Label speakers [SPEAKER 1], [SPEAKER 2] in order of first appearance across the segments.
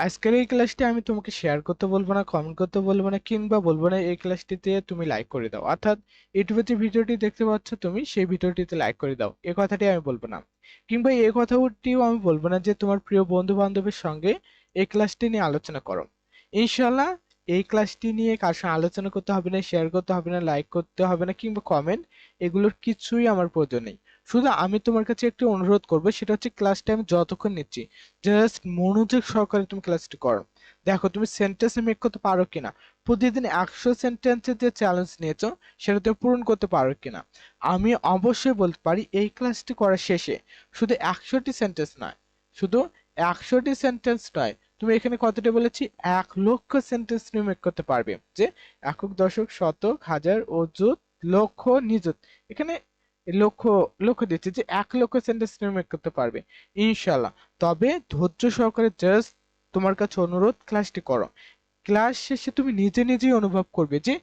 [SPEAKER 1] আজকের এই ক্লাসটি আমি তোমাকে শেয়ার করতে বলব না কমেন্ট করতে বলব না, কিংবা বলব না এই ক্লাসটিতে তুমি লাইক করে দাও। অর্থাৎ ইউটিউবে যে ভিডিওটি দেখতে পাচ্ছ তুমি, সেই ভিডিওটিতে লাইক করে দাও। এই কথাটি আমি বলব না। কিংবা এই কথাটিও আমি বলব না যে তোমার প্রিয় বন্ধু বান্ধবের সঙ্গে এই ক্লাসটি নিয়ে আলোচনা করো। ইনশাল্লাহ এই ক্লাসটি নিয়ে কার সঙ্গে আলোচনা করতে হবে না শেয়ার করতে হবে না লাইক করতে হবে না, কিংবা কমেন্ট এগুলোর কিছুই আমার প্রয়োজন নেই। শুধু আমি তোমার কাছে একটি অনুরোধ করব, সেটা হচ্ছে ক্লাসটা আমি যতক্ষণ নিচ্ছি। জাস্ট মনোযোগ সহকারে তুমি ক্লাসটি করো। দেখো, তুমি সেন্টেন্স মেক করতে পারো কিনা? প্রতিদিন একশো সেন্টেন্সের যে চ্যালেঞ্জ নিয়েছো, সেটা তুমি পূরণ করতে পারো কিনা? আমি অবশ্যই বলতে পারি, এই ক্লাসটি করার শেষে শুধু একশোটি সেন্টেন্স নয়, শুধু একশোটি সেন্টেন্স নয়, তুমি এখানে কতটা বলেছি? এক লক্ষ সেন্টেন্স তুমি মেক করতে পারবে। যে একক দশক, শতক, হাজার, অযুত, লক্ষ, নিযুত। এখানে লক্ষ লক্ষ্য দিচ্ছি যে এক লক্ষ সেন্টেন্স মেক করতে পারবে। ইনশাল্লাহ তবে ধৈর্য সহকারে জাস্ট তোমার কাছে অনুরোধ ক্লাসটি করো। ক্লাস শেষে তুমি নিজে নিজেই অনুভব করবে যে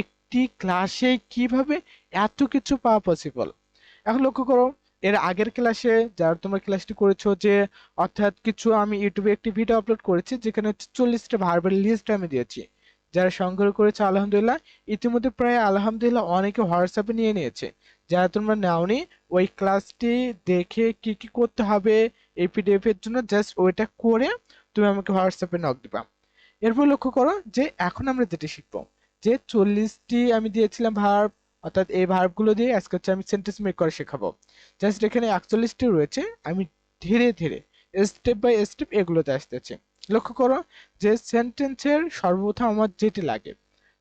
[SPEAKER 1] একটি ক্লাসে কীভাবে এত কিছু পাওয়া পসিবল এখন লক্ষ্য করো, এর আগের ক্লাসে যারা তোমরা ক্লাসটি করেছ যে অর্থাৎ কিছু আমি ইউটিউবে একটি ভিডিও আপলোড করেছি, যেখানে হচ্ছে চল্লিশটা ভার্বাল লিস্ট আমি দিয়েছি। যারা সংগ্রহ করেছে, আলহামদুলিল্লাহ। ইতিমধ্যে প্রায়, আলহামদুলিল্লাহ, অনেকে হোয়াটসঅ্যাপে নিয়ে নিয়েছে। যারা তোমরা নাওনি, ওই ক্লাসটি দেখে কি কি করতে হবে এই পিডিএফ এর জন্য জাস্ট ওইটা করে তুমি আমাকে হোয়াটসঅ্যাপে নক দিবা। এরপর লক্ষ্য করো যে, এখন আমরা যেটা শিখব, যে চল্লিশটি আমি দিয়েছিলাম ভার্ব অর্থাৎ এই ভার্বগুলো দিয়ে আজকে হচ্ছে আমি সেন্টেন্স মেক করে শেখাবো। জাস্ট এখানে একচল্লিশটি রয়েছে, আমি ধীরে ধীরে স্টেপ বাই স্টেপ এগুলোতে আসতেছি। লক্ষ্য করো যে সেন্টেন্সের সর্বপ্রথম আমার যেটি লাগে,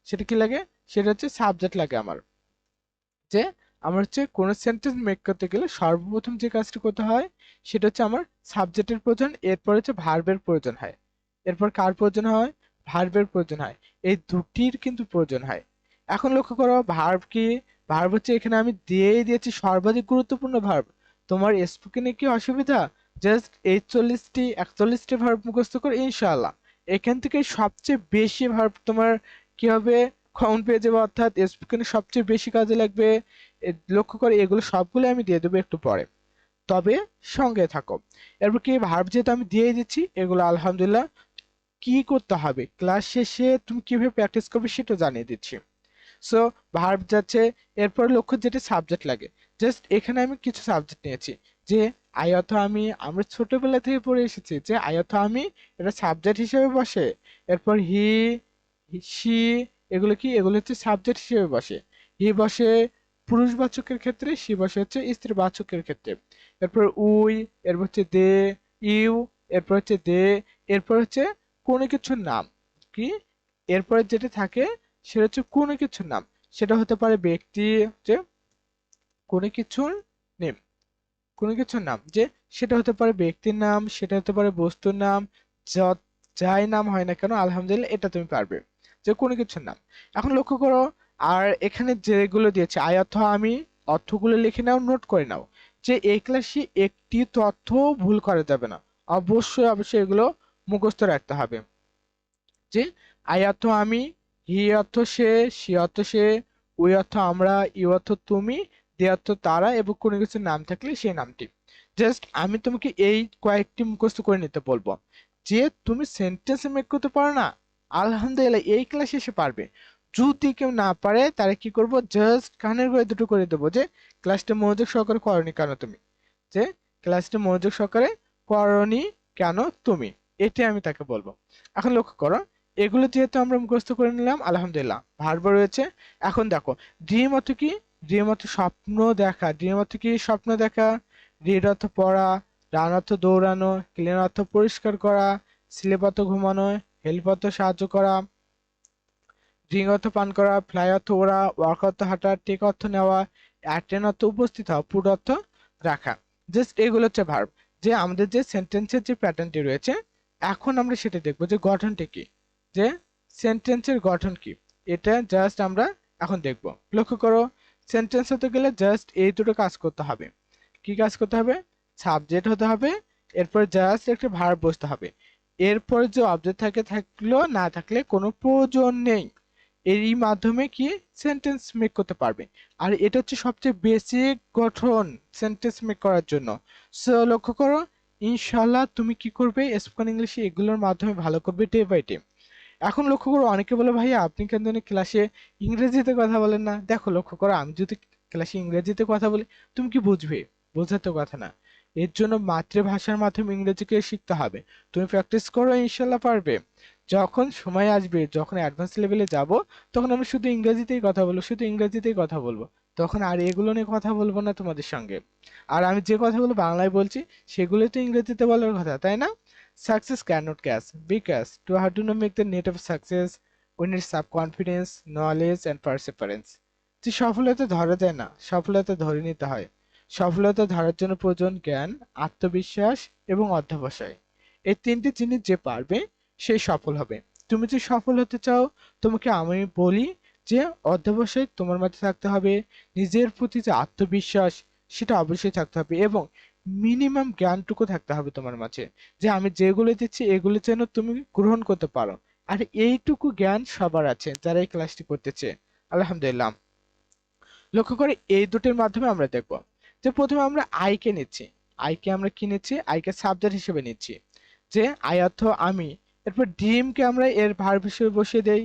[SPEAKER 1] সেটা কি লাগে? সেটা হচ্ছে সাবজেক্ট লাগে আমার। যে আমার হচ্ছে কোনো সেন্টেন্স মেক করতে গেলে সর্বপ্রথম যে কাজটি করতে হয়, সেটা হচ্ছে আমার সাবজেক্টের প্রয়োজন, এরপর হচ্ছে ভার্বের প্রয়োজন হয়। এরপর কার প্রয়োজন হয়? ভার্বের প্রয়োজন হয়। এই দুটির কিন্তু প্রয়োজন হয়। এখন লক্ষ্য করো ভার্ব কি? ভার্ব হচ্ছে এখানে আমি দিয়েই দিয়েছি সর্বাধিক গুরুত্বপূর্ণ ভার্ব তোমার স্পোকেনে কি অসুবিধা? জাস্ট এই চল্লিশটি একচল্লিশটি ভার্ব মুখস্থ করে, ইনশাআল্লাহ। এখান থেকে সবচেয়ে বেশি ভার্ব তোমার কি হবে? কাউন্ট পেয়ে যাবে, অর্থাৎ স্পোকেনে সবচেয়ে বেশি কাজে লাগবে। লক্ষ্য করে এগুলো সবগুলো আমি দিয়ে দেবো একটু পরে। তবে সঙ্গে থাকো। এরপর কি ভার্ব যেহেতু আমি দিয়ে দিচ্ছি, এগুলো আলহামদুলিল্লাহ কি করতে হবে? ক্লাস শেষে তুমি কীভাবে প্র্যাকটিস করবে সেটা জানিয়ে দিচ্ছি। সো ভার্ব যাচ্ছে, এরপর লক্ষ্য যেটা সাবজেক্ট লাগে। জাস্ট এখানে আমি কিছু সাবজেক্ট নিয়েছি, যে আয়ত আমি, আমরা ছোটবেলা থেকে পড়ে এসেছি যে আয়ত আমি এটা সাবজেক্ট হিসেবে বসে, এরপর হি সি এগুলো কি? এগুলো হচ্ছে সাবজেক্ট হিসেবে বসে। হি বসে পুরুষবাচকের ক্ষেত্রে সি বসে হচ্ছে স্ত্রীবাচকের ক্ষেত্রে। এরপর উই, এরপর হচ্ছে দে, ইউ, এরপর হচ্ছে দে, এরপর হচ্ছে কোনো কিছুর নাম। কি? এরপরে যেটা থাকে সেটা হচ্ছে কোনো কিছুর নাম। সেটা হতে পারে ব্যক্তি, যে কোনো কিছুর কোনো কিছুর নাম, যে সেটা হতে পারে ব্যক্তির নাম, সেটা হতে পারে বস্তুর নাম যাই নাম হয় না কেন, আলহামদুলিল্লাহ এটা তুমি পারবে, যে কোনো কিছুর নাম। এখন লক্ষ্য করো, আর এখানে যেগুলো দিয়েছে, আয়ত আমি, অর্থগুলো লিখে নাও, নোট করে নাও, যে এই ক্লাসে একটি তথ্য ভুল করা যাবে না। অবশ্যই অবশ্যই এগুলো মুখস্থ রাখতে হবে। যে আয়াত আমি, হি অর্থ সে, সি অর্থ সে ওই অর্থ আমরা, ই অর্থ তুমি দে অর্থ তারা এবং কোনো কিছু নাম থাকলে সেই নামটি। জাস্ট আমি তোমাকে এই কয়েকটি মুখস্থ করে নিতে বলব। যে তুমি সেন্টেন্স মেক করতে পারো না, আলহামদুলিল্লাহ এই ক্লাসে এসে পারবে। যদি কেউ না পারে, তাহলে কি করব? জাস্ট কানের করে দুটো করে দেবো যে ক্লাসটা মনোযোগ সহকারে করনি কেন তুমি? যে ক্লাসটা মনোযোগ সহকারে করনি কেন তুমি? এটাই আমি তাকে বলব। এখন লক্ষ্য করো, এগুলো যেহেতু আমরা মুখস্থ করে নিলাম, আলহামদুলিল্লাহ ভার্ব রয়েছে। এখন দেখো ড্রিম অর্থ কি? ড্রিম অর্থ স্বপ্ন দেখা ড্রিম অর্থ কি স্বপ্ন দেখা রিড অর্থ পড়া রান অর্থ দৌড়ানো ক্লিন অর্থ পরিষ্কার করা স্লিপ অর্থ ঘুমানো হেল্প অর্থ সাহায্য করা ড্রিঙ্ক অর্থ পান করা ফ্লাই অর্থ ওড়া ওয়ার্ক অর্থ হাঁটা টেক অর্থ নেওয়া অ্যাটেন অর্থ উপস্থিত হওয়া পুট অর্থ রাখা জাস্ট এগুলো হচ্ছে ভার্ব যে আমাদের যে সেন্টেন্সের যে প্যাটার্নটি রয়েছে এখন আমরা সেটা দেখব যে গঠনটি কি যে সেন্টেন্সের গঠন কি এটা জাস্ট আমরা এখন দেখব লক্ষ্য করো সেন্টেন্স হতে গেলে জাস্ট এই দুটো কাজ করতে হবে। কি কাজ করতে হবে? সাবজেক্ট হতে হবে, এরপর জাস্ট একটা ভার্ব বসতে হবে। এরপর যে অবজেক্ট থাকে, থাকল না থাকলে কোনো প্রয়োজন নেই। এরই মাধ্যমে কি? সেন্টেন্স মেক করতে পারবে। আর এটা হচ্ছে সবচেয়ে বেসিক গঠন সেন্টেন্স মেক করার জন্য। সো লক্ষ্য করো ইনশাল্লাহ তুমি কি করবে? স্পোকেন ইংলিশে এগুলোর মাধ্যমে ভালো করবে ডে বাই ডে এখন লক্ষ্য করো, অনেকে বলে, ভাইয়া, আপনি কেন ক্লাসে ইংরেজিতে কথা বলেন না? দেখো, লক্ষ্য করো, আমি যদি ক্লাসে ইংরেজিতে কথা বলি, তুমি কি বুঝবে? বোঝার তো কথা না। এর জন্য মাতৃভাষার মাধ্যমে ইংরেজিকে শিখতে হবে। তুমি প্র্যাকটিস করো ইনশাল্লাহ পারবে। যখন সময় আসবে, যখন অ্যাডভান্স লেভেলে যাব, তখন আমি শুধু ইংরেজিতেই কথা বলব, শুধু ইংরেজিতেই কথা বলব। তখন আর এগুলো নিয়ে কথা বলব না তোমাদের সঙ্গে। আর আমি যে কথাগুলো বাংলায় বলছি, সেগুলোই তো ইংরেজিতে বলার কথা, তাই না? Cash because to how to know make the net of success we need sub confidence knowledge and perseverance যে সফলতা ধরা যায় না, সফলতা ধরে নিতে হয়। সফলতা ধরার জন্য প্রয়োজন জ্ঞান, আত্মবিশ্বাস এবং অধ্যবসায়। এই তিনটি জিনিস যে পারবে, সে সফল হবে। তুমি যদি সফল হতে চাও, তোমাকে আমি বলি যে অধ্যবসায় তোমার মাঝে থাকতে হবে। নিজের প্রতি যে আত্মবিশ্বাস, সেটা অবশ্যই থাকতে হবে এবং মিনিমাম জ্ঞানটুকু থাকতে হবে তোমার মাঝে, যে আমি যেগুলো দিচ্ছি, এগুলো যেন তুমি গ্রহণ করতে পারো। আর এইটুকু জ্ঞান সবার আছে যারা এই ক্লাসটি করতেছে আলহামদুলিল্লাহ। লক্ষ্য করে এই দুটির মাধ্যমে আমরা দেখব যে প্রথমে আমরা আইকে নিচ্ছি। আইকে আমরা কি নিচ্ছি? আইকে সাবজেক্ট হিসেবে নিচ্ছি। যে আই অর্থ আমি। এরপর ড্রিমকে আমরা এর ভার্ব হিসেবে বসিয়ে দেই।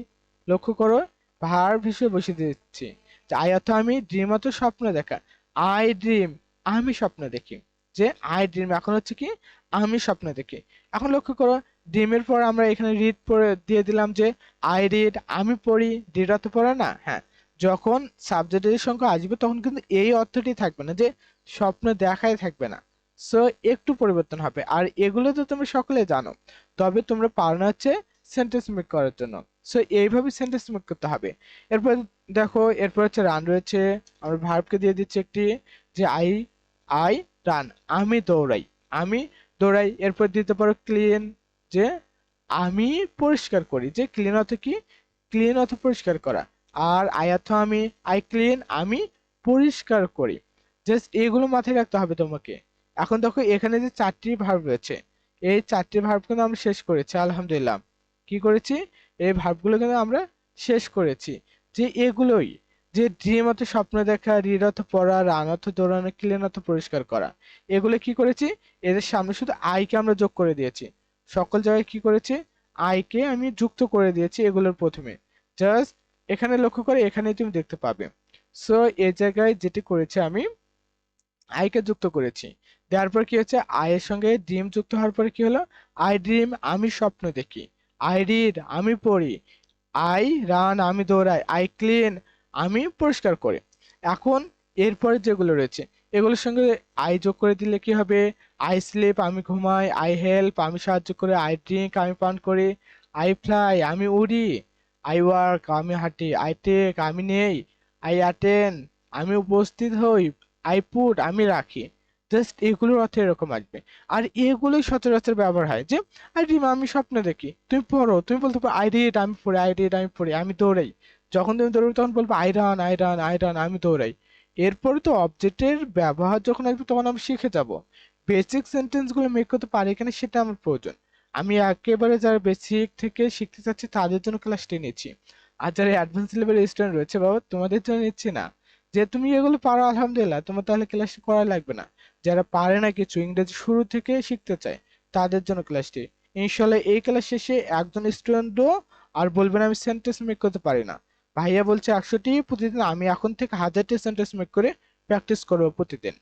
[SPEAKER 1] লক্ষ্য করো ভার্ব হিসেবে বসিয়ে দিচ্ছি। আই অর্থ আমি ড্রিম অর্থ স্বপ্ন দেখা। আই ড্রিম আমি স্বপ্ন দেখি। যে আই ড্রিম এখন হচ্ছে কি, আমি স্বপ্ন দেখি। এখন লক্ষ্য করো ড্রিমের পর আমরা এখানে রিড পড়ে, দিয়ে দিলাম যে আই রিড আমি পড়ি রিড অর্থ পড়া না? হ্যাঁ যখন সাবজেক্টের সংখ্যা আসবে, তখন কিন্তু এই অর্থটি থাকবে না যে, স্বপ্ন দেখাই থাকবে না। সো একটু পরিবর্তন হবে। আর এগুলো তো তুমি সকলে জানো, তবে তোমরা পারো না হচ্ছে সেন্টেন্স মেক করার জন্য। সো এইভাবে সেন্টেন্স মেক করতে হবে। এরপর দেখো, এরপর হচ্ছে রান রয়েছে। আমরা ভার্বকে দিয়ে দিচ্ছি একটি, যে আই আই রান আমি দৌড়াই। আমি দৌড়াই, এরপর দিতে পারো ক্লিন যে আমি পরিষ্কার করি, যে ক্লিন অর্থ কি? ক্লিন অর্থ পরিষ্কার করা। আর আই অর্থ আমি আই ক্লিন আমি পরিষ্কার করি। জাস্ট এগুলো মাথায় রাখতে হবে তোমাকে। এখন দেখো, এখানে যে চারটি ভার্ব রয়েছে, এই চারটি ভার্ব কিন্তু আমরা শেষ করেছি, আলহামদুলিল্লাহ। কি করেছি? এই ভার্বগুলো কিন্তু আমরা শেষ করেছি। যে এগুলোই যে ড্রিম অর্থ স্বপ্ন দেখা রিড অর্থ পড়া রান অর্থ দৌড়ানো ক্লিন অর্থ পরিষ্কার করা, এগুলো কি করেছি? এদের সামনে শুধু আইকে আমরা যোগ করে দিয়েছি। সকল জায়গায় কি করেছি? আইকে আমি যুক্ত করে দিয়েছি এগুলোর প্রথমে। জাস্ট এখানে লক্ষ্য করে এখানে তুমি দেখতে পাবে। সো এই জায়গায় যেটি করেছি আমি আইকে যুক্ত করেছি। দেওয়ার পর কি হচ্ছে? আয়ের সঙ্গে ড্রিম যুক্ত হওয়ার পরে কি হলো? আই ড্রিম আমি স্বপ্ন দেখি। আই রিড আমি পড়ি। আই রান আমি দৌড়াই। আই ক্লিন আমি পরিষ্কার করি। এখন এরপরে যেগুলো রয়েছে, এগুলোর সঙ্গে আই যোগ করে দিলে কি হবে? আই স্লিপ আমি ঘুমাই আই হেল্প আমি সাহায্য করি আই ড্রিঙ্ক আমি পান করি আই ফ্লাই আমি উড়ি আই ওয়ার্ক আমি হাঁটি আই টেক আমি নেই আই অ্যাটেন্ড আমি উপস্থিত হই আই পুট আমি রাখি। জাস্ট এগুলোর অর্থ এরকম আসবে। আর এগুলোই সচরাচর ব্যবহার হয় যে আই ড্রিম আমি স্বপ্ন দেখি, তুমি পড়ো, তুমি বলতে পারো আই রিড আমি পড়ি আই রিড আমি পড়ি, আমি দৌড়াই। যখন তুমি দৌড়বে তখন বলব I run I run I run, আমি দৌড়াই। এরপরে তো অবজেক্টের ব্যবহার যখন আসবে তখন আমি শিখে যাব। বেসিক সেন্টেন্সগুলো মেক করতে পারি এখানে সেটা আমার প্রয়োজন। আমি একেবারে যারা বেসিক থেকে শিখতে চাচ্ছি তাদের জন্য ক্লাসটি নিচ্ছি। আর যারা অ্যাডভান্স লেভেলের স্টুডেন্ট রয়েছে বাবা, তোমাদের জন্য নিচ্ছি না। যে তুমি এগুলো পারো, আলহামদুলিল্লাহ, তোমার তাহলে ক্লাস করা লাগবে না। যারা পারে না কিছু, ইংরেজি শুরু থেকে শিখতে চায়, তাদের জন্য ক্লাসটি ইনশাল্লাহ এই ক্লাস শেষে একজন স্টুডেন্টও আর বলবেন আমি সেন্টেন্স মেক করতে পারি না। ভাইয়া বলছে একশোটি প্রতিদিন, আমি এখন থেকে হাজারটি সেন্টেন্স মেক করে প্র্যাকটিস করব প্রতিদিন।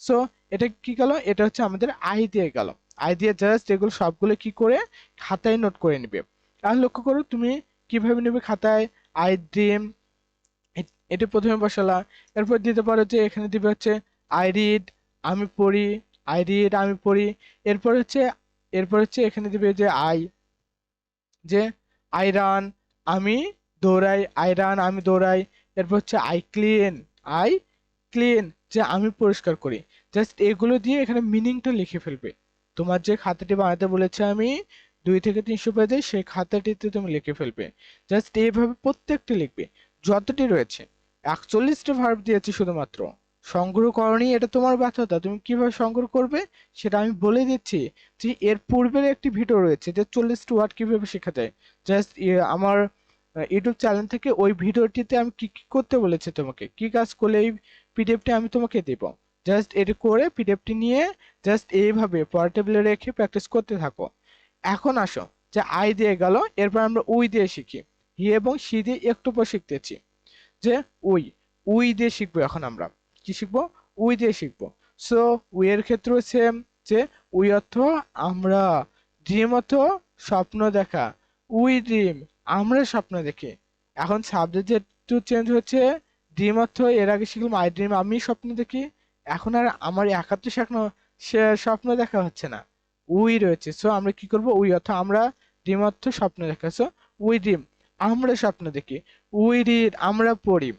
[SPEAKER 1] সো এটা কি গেল? এটা হচ্ছে আমাদের আই দিয়ে গেল। আই দিয়ে জাস্ট এগুলো সবগুলো কি করে খাতায় নোট করে নিবে। আর লক্ষ্য করো, তুমি কীভাবে নেবে খাতায়? আই ড্রিম এটা প্রথমে বসালা। এরপর দিতে পারো যে এখানে দিবে হচ্ছে আই রিড আমি পড়ি আই রিড আমি পড়ি। এরপর হচ্ছে এরপর হচ্ছে এখানে দিবে যে আই যে আই রান আমি দৌড়াই আই রান আমি দৌড়াই। এরপর হচ্ছে আই ক্লিন আই ক্লিন যে আমি পরিষ্কার করি। জাস্ট এগুলো দিয়ে এখানে মিনিংটা লিখে ফেলবে। তোমার যে খাতাটি বানাতে বলেছে আমি, দুই থেকে তিনশো পেজে, সেই খাতাটিতে তুমি লিখে ফেলবে। জাস্ট এইভাবে প্রত্যেকটি লিখবে। যতটি রয়েছে। একচল্লিশটা ভার্ব দিয়েছি শুধুমাত্র। সংগ্রহ করনি, এটা তোমার ব্যর্থতা। তুমি কীভাবে সংগ্রহ করবে, সেটা আমি বলে দিচ্ছি যে এর পূর্বের একটি ভিডিও রয়েছে যে চল্লিশটি ওয়ার্ড কীভাবে শেখা যায়। জাস্ট আমার ইউটিউব চ্যানেল থেকে ওই ভিডিওটিতে আমি কি কি করতে বলেছি তোমাকে? কি কাজ করলে এই পিডিএফটি আমি তোমাকে দেব? জাস্ট এটি করে পিডিএফটি নিয়ে জাস্ট এইভাবে পরের টেবিলে রেখে প্র্যাকটিস করতে থাকো। এখন আসো, যে আই দিয়ে গেল, এরপর আমরা উই দিয়ে শিখি। হি এবং সি দিয়ে একটু পর শিখতেছি। যে উই উই দিয়ে শিখব এখন আমরা। কি শিখব? উই দিয়ে শিখব। সো উই এর ক্ষেত্রেও সেম যে উই অর্থ আমরা ড্রিম অর্থ স্বপ্ন দেখা। উই ড্রিম আমরা স্বপ্ন দেখি। এখন সাবজেক্ট যেহেতু চেঞ্জ হচ্ছে ড্রিম অর্থ এর আগে শিখলাম আই ড্রিম আমি স্বপ্ন দেখি। এখন আর আমার একাত্তর স্বপ্ন, সে স্বপ্ন দেখা হচ্ছে না। উই রয়েছে সো আমরা কি করব? উই অর্থ আমরা ড্রিম অর্থ স্বপ্ন দেখা সো উই ড্রিম আমরা স্বপ্ন দেখি। উই রিড আমরা পড়ি।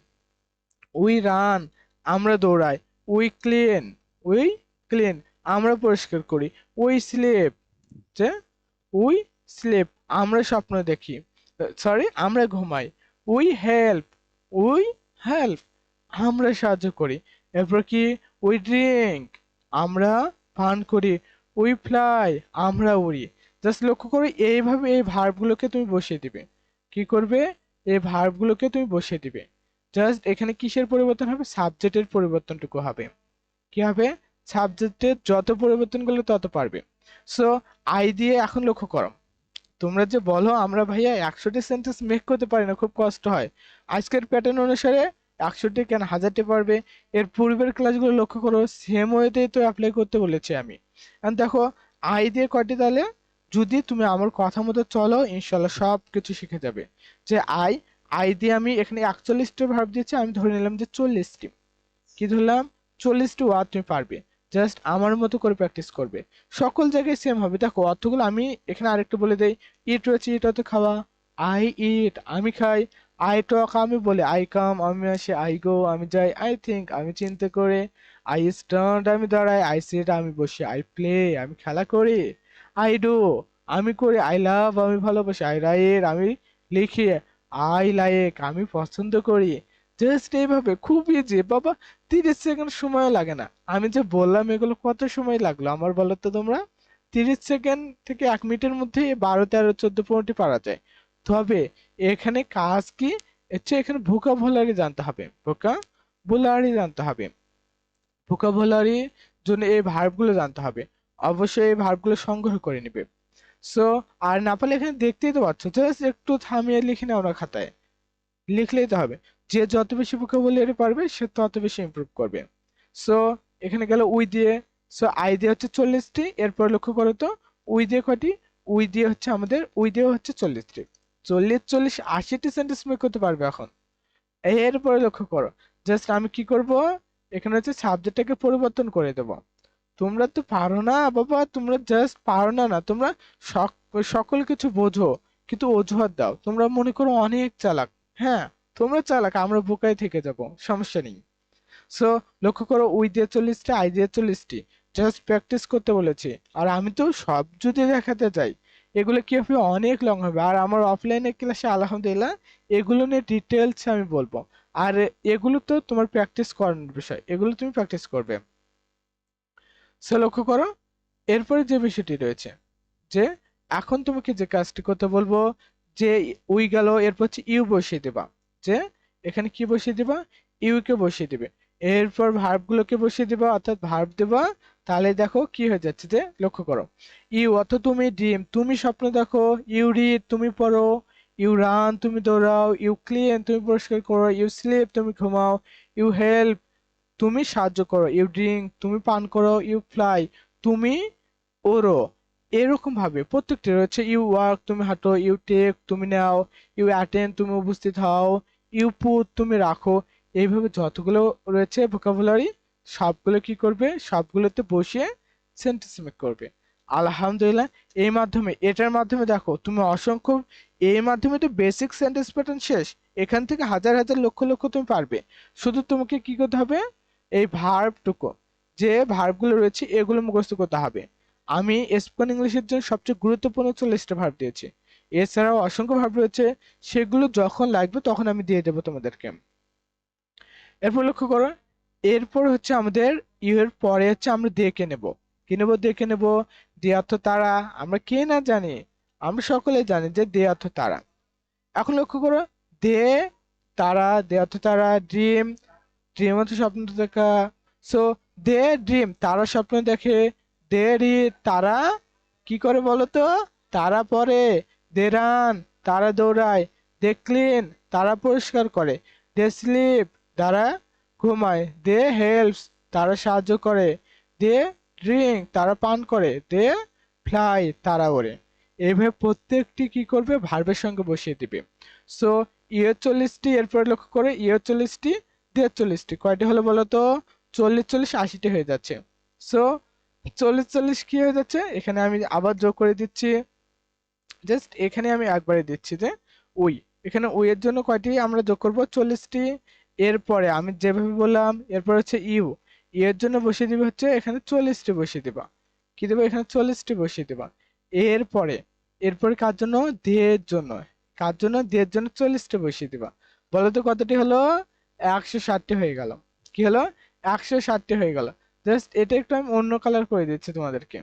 [SPEAKER 1] উই রান আমরা দৌড়াই। উই ক্লিন উই ক্লিন আমরা পরিষ্কার করি। উই স্লিপ যে? উই স্লিপ আমরা স্বপ্ন দেখি। সরি আমরা ঘুমাই। উই হেল্প উই হেল্প আমরা সাহায্য করি। এরপর কি? উই ড্রিঙ্ক আমরা পান করি। উই ফ্লাই আমরা উড়ি। জাস্ট লক্ষ্য করো, এইভাবে এই ভার্বগুলোকে তুমি বসিয়ে দিবে। কি করবে? এই ভার্বগুলোকে তুমি বসিয়ে দিবে। জাস্ট এখানে কিসের পরিবর্তন হবে? সাবজেক্টের পরিবর্তনটুকু হবে। কি হবে? সাবজেক্টের যত পরিবর্তন করলে তত পারবে। সো আই দিয়ে এখন লক্ষ্য করো। তোমরা যে বলো, আমরা ভাইয়া একশোটি সেন্টেন্স মেক করতে পারি না, খুব কষ্ট হয়। আজকের প্যাটার্ন অনুসারে একশোটি কেন হাজারটি পারবে? এর পূর্বের ক্লাসগুলো লক্ষ্য করো সেম ওয়েতেই তো অ্যাপ্লাই করতে বলেছি আমি। দেখো আই দিয়ে কয়টি তাহলে যদি তুমি আমার কথা মতো চলো ইনশাল্লাহ সব কিছু শিখে যাবে। যে আই আই দিয়ে আমি এখানে একচল্লিশটি ভাব দিয়েছি, আমি ধরে নিলাম যে চল্লিশটি। কি ধরলাম? চল্লিশটি ওয়ার্ড তুমি পারবে। জাস্ট আমার মতো করে প্র্যাকটিস করবে। সকল জায়গায় সেম হবে। দেখো, অর্থগুলো আমি এখানে আরেকটু বলে দেই। ইট রয়েছে ইট অর্থ খাওয়া। আই ইট আমি খাই। আই টক আমি বলে আই কাম আমি আসি আই গো আমি যাই। আই থিঙ্ক আমি চিন্তা করে। আই স্ট্যান্ড আমি দাঁড়াই। আই সিট আমি বসি। আই প্লে আমি খেলা করি। আই ডু আমি করি। আই লাভ আমি ভালোবাসি। আই রাইট আমি লিখি। আই লাইক আমি পছন্দ করি। জাস্ট এইভাবে, খুব ইজি বাবা তিরিশ সেকেন্ড সময় লাগে না। আমি যে বললাম এগুলো কত সময় লাগল, আমার বলো তো তোমরা? তিরিশ সেকেন্ড থেকে এক মিনিটের মধ্যে বারো, তেরো, চোদ্দ, পনেরোটি পারা যায়। তবে এখানে কাজ কি? হচ্ছে এখানে ভোকাবুলারি জানতে হবে। ভোকাবুলারি জানতে হবে। ভোকাবুলারি জন্য এই ভার্বগুলো জানতে হবে। অবশ্যই এই ভার্বগুলো সংগ্রহ করে নিবে। সো আর না পারলে এখানে দেখতেই তো পাচ্ছ জাস্ট একটু থামিয়ে লিখে নাও না খাতায়। লিখলেই তো হবে। যে যত বেশি ভোকাবুলারি পারবে, সে তত বেশি ইমপ্রুভ করবে। সো এখানে গেল উই দিয়ে। সো আই দিয়ে হচ্ছে চল্লিশটি। এরপর লক্ষ্য করো তো, উই দিয়ে কটি উই দিয়ে হচ্ছে আমাদের, উই দিয়ে হচ্ছে চল্লিশটি। চল্লিশ চল্লিশ, আশিটি সেন্টেন্স মেক করতে পারবে এখন। এরপরে লক্ষ্য করো জাস্ট আমি কি করব? এখানে হচ্ছে সাবজেক্টটাকে পরিবর্তন করে দেব। তোমরা তো পারো না, বাবা, তোমরা জাস্ট পারো না না। তোমরা সকল কিছু বোঝো, কিন্তু অজুহাত দাও। তোমরা মনে করো অনেক চালাক হ্যাঁ? তোমরা চালাক, আমরা বোকায় থেকে যাব, সমস্যা নেই। সো লক্ষ্য করো উই দিয়ে চল্লিশটি, আই দিয়ে চল্লিশটি। জাস্ট প্র্যাকটিস করতে বলেছি। আর আমি তো সব যদি দেখাতে চাই এগুলো কি হবে? অনেক লং হবে। আর আমার অফলাইনে ক্লাসে আলহামদুলিল্লাহ, এগুলো নিয়ে ডিটেলস আমি বলব। আর এগুলো তো তোমার প্র্যাকটিস করানোর বিষয়। এগুলো তুমি প্র্যাকটিস করবে। সে লক্ষ্য করো, এরপরে যে বিষয়টি রয়েছে, যে এখন তোমাকে যে কাজটি করতে বলব, যে উই গেল, এরপর হচ্ছে ইউ বসিয়ে দেবা। যে এখানে কি বসিয়ে দেবা? ইউ কে বসিয়ে দিবে। এরপর ভার্বগুলোকে বসিয়ে দেবা, অর্থাৎ ভার্ব দেবা। তাহলে দেখো কি হয়ে যাচ্ছে যে, লক্ষ্য করো। ইউ অর্থ তুমি ড্রিম তুমি স্বপ্ন দেখো ইউ রিড তুমি পড়ো ইউ রান তুমি দৌড়াও ইউ ক্লিন তুমি পরিষ্কার করো ইউ স্লিপ তুমি ঘুমাও ইউ হেল্প তুমি সাহায্য করো ইউ ড্রিঙ্ক তুমি পান করো ইউ ফ্লাই তুমি ওরো এরকম ভাবে প্রত্যেকটি রয়েছে। ইউ ওয়ার্ক তুমি হাঁটো ইউ টেক তুমি নাও ইউ অ্যাটেন্ড তুমি উপস্থিত হও ইউ পুট তুমি রাখো। এইভাবে যতগুলো রয়েছে ভোকাবুলারি সবগুলো কি করবে? সবগুলোতে বসিয়ে সেন্টেন্স মেক করবে। আলহামদুলিল্লাহ, এই মাধ্যমে, এটার মাধ্যমে দেখো, তুমি অসংখ্য, এই মাধ্যমে তো বেসিক সেন্টেন্স প্যাটার্ন শেষ। এখান থেকে হাজার হাজার লক্ষ লক্ষ তুমি পারবে। শুধু তোমাকে কি করতে হবে? এই ভার্বটুকু যে ভার্বগুলো রয়েছে, এগুলো মুখস্থ করতে হবে। আমি স্পোকেন ইংলিশের জন্য সবচেয়ে গুরুত্বপূর্ণ চল্লিশটা ভার্ব দিয়েছি। এছাড়াও অসংখ্য ভার্ব রয়েছে, সেগুলো যখন লাগবে তখন আমি দিয়ে দেবো তোমাদেরকে। এরপর লক্ষ্য করো, এরপর হচ্ছে আমাদের ইউ এর পরে হচ্ছে আমরা দেখে নেব। কি নেব দেখে নেব? দে অর্থ তারা। আমরা কে না জানি, আমরা সকলে জানি যে দে অর্থ তারা। এখন লক্ষ্য করো দে তারা দে অর্থ তারা, ড্রিম ড্রিম অর্থ স্বপ্ন দেখা। সো দে ড্রিম, তারা স্বপ্ন দেখে। দে তারা কি করে বলো তো তারা পরে। দে রান তারা দৌড়ায়। দে ক্লিন তারা পরিষ্কার করে। দে স্লিপ, তারা ঘুমায়। দে হেল্পস, তারা সাহায্য করে। দে ড্রিঙ্ক তারা পান করে। দে ফ্লাই, তারা ওড়ে। এভাবে প্রত্যেকটি কি করবে? ভার্বের সঙ্গে বসিয়ে দিবে। সো ইয়ের চল্লিশটি এরপরে লক্ষ্য করে ইয়ের চল্লিশটি দেড় চল্লিশটি কয়টি হলো বলো তো? চল্লিশ চল্লিশ, আশিটি হয়ে যাচ্ছে। সো, চল্লিশ চল্লিশ কি হয়ে যাচ্ছে? এখানে আমি আবার যোগ করে দিচ্ছি। জাস্ট এখানে আমি একবারে দিচ্ছি যে উই এখানে উই এর জন্য কয়টি আমরা যোগ করব? চল্লিশটি। এরপরে আমি যেভাবে বললাম, এরপর হচ্ছে ইউ। এর জন্য বসিয়ে দিবে হচ্ছে এখানে চল্লিশটি বসিয়ে দিবা। কি দেবো? এখানে চল্লিশটি বসিয়ে দিবা। এরপরে এরপরে কার জন্য? দেহের জন্য। কার জন্য? দেহের জন্য চল্লিশটি বসিয়ে দিবা। বলো তো কতটি হলো? একশো ষাটটি হয়ে গেল। কি হলো? একশো ষাটটি হয়ে গেল। জাস্ট এটা একটু আমি অন্য কালার করে দিচ্ছি তোমাদেরকে।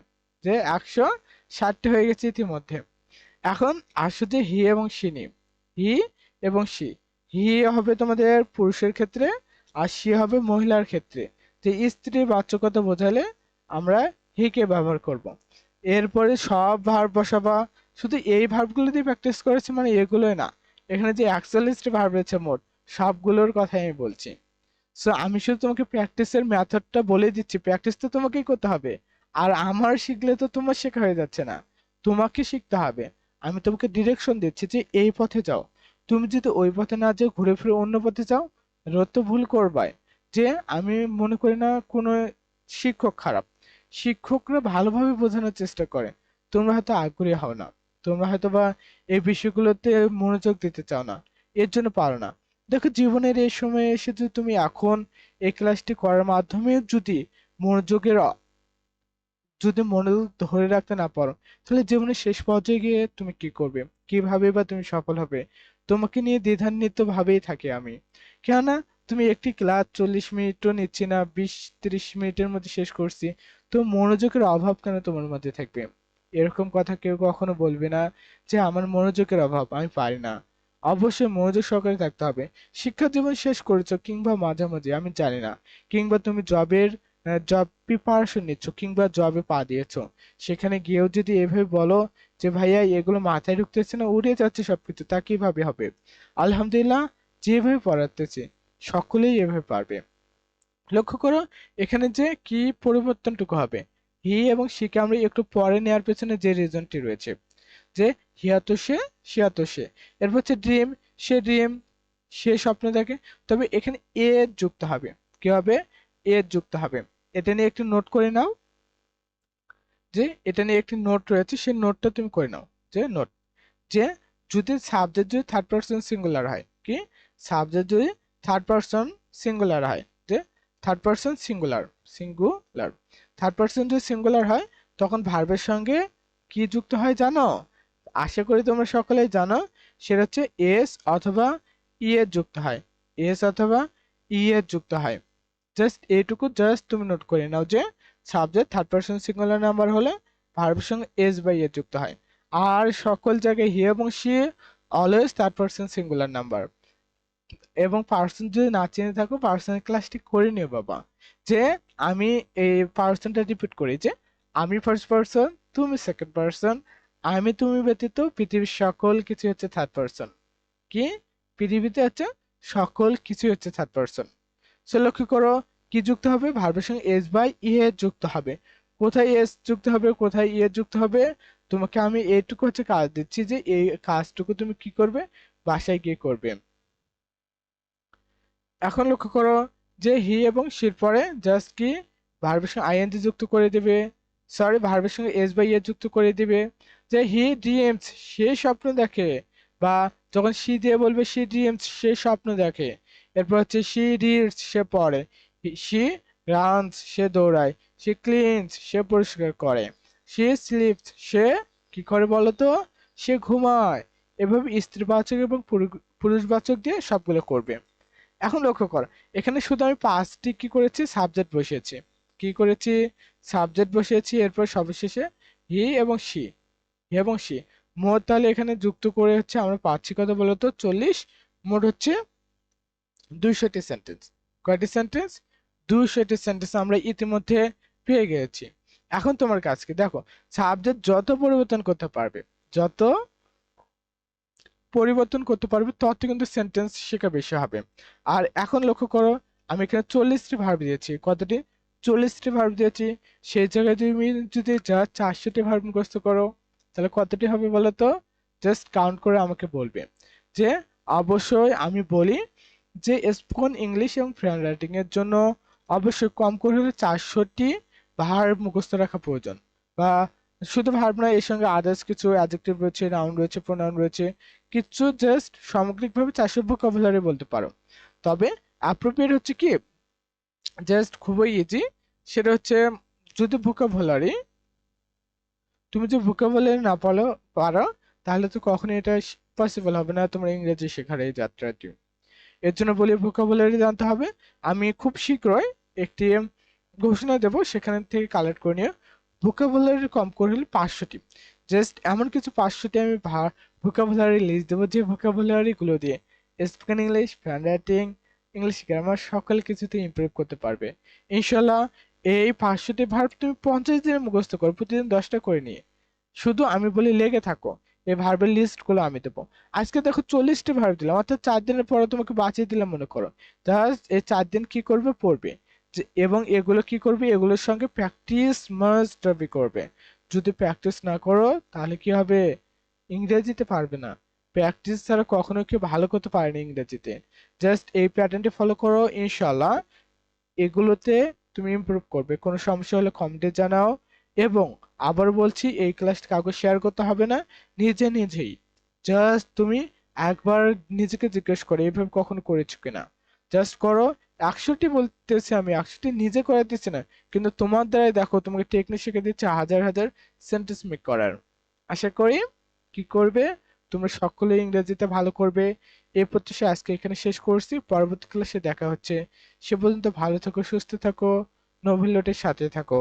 [SPEAKER 1] যে একশো ষাটটি হয়ে গেছে ইতিমধ্যে। এখন আসো যে হি এবং নিয়ে। হি এবং সি হি হবে তোমাদের পুরুষের ক্ষেত্রে আর সি হবে মহিলার ক্ষেত্রে। তো স্ত্রী বাচ্চকতা বোঝালে আমরা হিকে ব্যবহার করব। এরপরে সব ভার্ব বসাবা। শুধু এই ভার্বগুলো দিয়ে প্র্যাকটিস করেছি মানে এগুলোই না। এখানে যে একচল্লিশটি ভার্ব রয়েছে মোট, সবগুলোর কথাই আমি বলছি। সো আমি শুধু তোমাকে প্র্যাকটিসের মেথডটা বলে দিচ্ছি। প্র্যাকটিস তো তোমাকেই করতে হবে। আর আমার শিখলে তো তোমার শেখা হয়ে যাচ্ছে না। তোমাকে শিখতে হবে। আমি তোমাকে ডিরেকশন দিচ্ছি যে এই পথে যাও। তুমি যদি ওই পথে না যেয়ে ঘুরে ফিরে অন্য পথে যাও, রোদ তো ভুল করবাই। যে আমি মনে করি না কোনো শিক্ষক খারাপ। শিক্ষকরা ভালোভাবে বোঝানোর চেষ্টা করে। তোমরা হয়তো আগ্রহী হও না। তোমরা হয়তো বা এই বিষয়গুলোতে মনোযোগ দিতে চাও না। এর জন্য পারো না। দেখো জীবনের এই সময়ে এসে যদি তুমি এখন এই ক্লাসটি করার মাধ্যমে যদি মনোযোগের যদি মনোযোগ ধরে রাখতে না পারো, তাহলে জীবনের শেষ পর্যায়ে গিয়ে তুমি কি করবে? কীভাবে বা তুমি সফল হবে? তোমাকে নিয়ে দ্বিধান্বিত ভাবেই থাকি আমি। কেননা, তুমি একটি ক্লাস চল্লিশ মিনিটও নিচ্ছি না, বিশ তিরিশ মিনিটের মধ্যে শেষ করছি। তো মনোযোগের অভাব কেন তোমার মধ্যে থাকবে? এরকম কথা কেউ কখনো বলবে না যে, আমার মনোযোগের অভাব, আমি পারি না। অবশ্যই মনোযোগ সহকারে থাকতে হবে। শিক্ষা জীবন শেষ করেছ কিংবা মাঝামাঝি, আমি জানি না। কিংবা তুমি জবের জব প্রিপারেশন নিচ্ছ কিংবা জবে পা দিয়েছ। সেখানে গিয়েও যদি এভাবে বলো যে, ভাইয়া, এগুলো মাথায় ঢুকতেছে না, উড়ে যাচ্ছে সবকিছু, তা কীভাবে হবে? আলহামদুলিল্লাহ, যেভাবে পড়াতেছি, সকলেই এভাবে পারবে। লক্ষ্য করো, এখানে যে কি পরিবর্তনটুকু হবে। হি এবং সিকে আমরা একটু পরে নেওয়ার পেছনে যে রিজনটি রয়েছে, যে হিয়াত সে শিয়াত সে। এরপর হচ্ছে ড্রিম সে ড্রিম সে স্বপ্ন দেখে। তবে এখানে এ যুক্ত হবে। কি হবে? এ যুক্ত হবে। এটা নিয়ে একটু নোট করে নাও। যে এটা নিয়ে একটি নোট রয়েছে, সেই নোটটা তুমি করে নাও। যে নোট যে যদি সাবজেক্ট যদি থার্ড পারসন সিঙ্গুলার হয়, কি? সাবজেক্ট যদি থার্ড পারসন সিঙ্গুলার হয়, যে third person singular singular third person যদি সিঙ্গুলার হয়, তখন ভার্বের সঙ্গে কি যুক্ত হয় জানো? আশা করি তোমরা সকলেই জানো, সেটা হচ্ছে এস অথবা ই এর যুক্ত হয়। এস অথবা ই এর যুক্ত হয়। জাস্ট এইটুকু জাস্ট তুমি নোট করে নাও যে subject third person singular number হলে ভার্বের সঙ্গে এস বাই এ যুক্ত হয়। আর সকল জায়গায় হি এবং she always third person singular number এবং পার্সন যদি না চিনে থাকো পার্সনের ক্লাসটি করে নিও বাবা। যে আমি এই পার্সনটা রিপিট করি যে আমি ফার্স্ট পার্সন তুমি সেকেন্ড পার্সন আমি তুমি ব্যতীত পৃথিবীর সকল কিছু হচ্ছে থার্ড পার্সন কি? পৃথিবীতে হচ্ছে সকল কিছু হচ্ছে থার্ড পার্সন সো লক্ষ্য করো, কি যুক্ত হবে? ভার্বের সঙ্গে এস বাই ই এ যুক্ত হবে। কোথায় এস যুক্ত হবে? কোথায় ই এ যুক্ত হবে? তোমাকে আমি এইটুকু হচ্ছে কাজ দিচ্ছি যে, এই কাজটুকু তুমি কি করবে? বাসায় গিয়ে করবে। এখন লক্ষ্য করো যে হি এবং শির পরে জাস্ট কি? ভার্বের সঙ্গে আইএনজি যুক্ত করে দিবে। সরি ভার্বের সঙ্গে এস বাই এ যুক্ত করে দিবে। যে হি ড্রিমস সে স্বপ্ন দেখে। বা যখন সি দিয়ে বলবে সি ড্রিমস সে স্বপ্ন দেখে। এরপর হচ্ছে সি রিডস সে পড়ে। সি রানস সে দৌড়ায়। সে ক্লিনস সে পরিষ্কার করে। সে স্লিপস সে কি করে বলতো? সে ঘুমায়। এভাবে স্ত্রীবাচক এবং পুরু- পুরুষবাচক দিয়ে সবগুলো করবে। এখন লক্ষ্য কর, এখানে শুধু আমি পাঁচটি কি করেছি? সাবজেক্ট বসিয়েছি। কি করেছি? সাবজেক্ট বসিয়েছি, এরপর সর্বশেষে হি এবং সি হি এবং সি মোট তাহলে এখানে যুক্ত করে হচ্ছে আমরা পাচ্ছি কত বলতো? চল্লিশ। মোট হচ্ছে দুইশোটি সেন্টেন্স কয়টি সেন্টেন্স দুশোটি সেন্টেন্স আমরা ইতিমধ্যে পেয়ে গেছি। এখন তোমার কাজ কি? দেখো সাবজেক্ট যত পরিবর্তন করতে পারবে, যত পরিবর্তন করতে পারবে, তত কিন্তু সেন্টেন্স শেখা বেশি হবে। আর এখন লক্ষ্য করো, আমি এখানে চল্লিশটি ভার্ব দিয়েছি। কতটি? চল্লিশটি ভার্ব দিয়েছি। সেই জায়গায় তুমি যদি যা চারশোটি ভার্ব মুখস্থ করো, তাহলে কতটি হবে বলো তো? জাস্ট কাউন্ট করে আমাকে বলবে। যে, অবশ্যই আমি বলি যে স্পোকেন ইংলিশ এবং ফ্রেন্ড রাইটিং এর জন্য অবশ্যই কম করে হলে চারশোটি ভার্ব মুখস্থ রাখা প্রয়োজন। বা শুধু ভার্ব নয়, এর সঙ্গে আদার্স কিছু অ্যাডজেক্টিভ রয়েছে নাউন রয়েছে প্রোনাউন রয়েছে, কিছু জাস্ট সামগ্রিকভাবে চারশো ভোকাবুলারি বলতে পারো। তবে অ্যাপ্রোপ্রিয়েট হচ্ছে কি? জাস্ট খুবই ইজি সেটা হচ্ছে যদি ভোকাবুলারি তুমি যদি ভোকাবুলারি না পারো পারো, তাহলে তো কখনোই এটা পসিবল হবে না তোমার ইংরেজি শেখার এই যাত্রাটি। এর জন্য বলি ভোকাবুলারি জানতে হবে। আমি খুব শীঘ্রই একটি ঘোষণা দেব, সেখান থেকে কালেক্ট করে নিয়ে ভোকাবুলারি কম করে হলে পাঁচশোটি। জাস্ট এমন কিছু পাঁচশোটি আমি ভোকাবুলারি লিস্ট দেবো যে ভোকাবুলারি গুলো দিয়ে spoken English hand writing English grammar সকল কিছুতে ইমপ্রুভ করতে পারবে। ইনশাল্লাহ এই পাঁচশোটি ভার্ব তুমি পঞ্চাশ দিনে মুখস্থ করো, প্রতিদিন দশটা করে নিয়ে। শুধু আমি বলি লেগে থাকো। এই ভার্বের লিস্টগুলো আমি দেবো। আজকে দেখো চল্লিশটি ভার্ব দিলাম, অর্থাৎ চার দিনের পরে তোমাকে বাঁচিয়ে দিলাম মনে করো। জাস্ট এই চার দিন কি করবে? পড়বে। এবং এগুলো কি করবে? এগুলোর সঙ্গে প্র্যাকটিস মাস্ট করবে। যদি প্র্যাকটিস না করো, তাহলে কি হবে? ইংরেজিতে পারবে না। প্র্যাকটিস ছাড়া কখনো কেউ ভালো করতে পারেনি ইংরেজিতে। জাস্ট এই প্যাটার্নটি ফলো করো ইনশাল্লাহ এগুলোতে তুমি ইমপ্রুভ করবে। কোনো সমস্যা হলে কমেন্টে জানাও। এবং আবার বলছি, এই ক্লাসটা কাউকে শেয়ার করতে হবে না, নিজে নিজেই। জাস্ট তুমি একবার নিজেকে জিজ্ঞেস করো, এইভাবে কখনো করেছ কিনা? জাস্ট করো, একশোটি বলতেছি আমি, একশোটি নিজে করে দিচ্ছি না, কিন্তু তোমার দ্বারাই দেখো, তোমাকে টেকনিক শিখে দিচ্ছে হাজার হাজার সেন্টেন্স মেক করার। আশা করি কি করবে? তোমরা সকলে ইংরেজিতে ভালো করবে। এই প্রত্যাশা আজকে এখানে শেষ করছি। পরবর্তী ক্লাসে দেখা হচ্ছে। সে পর্যন্ত ভালো থাকো, সুস্থ থাকো নোভিল্লোটের সাথে থাকো।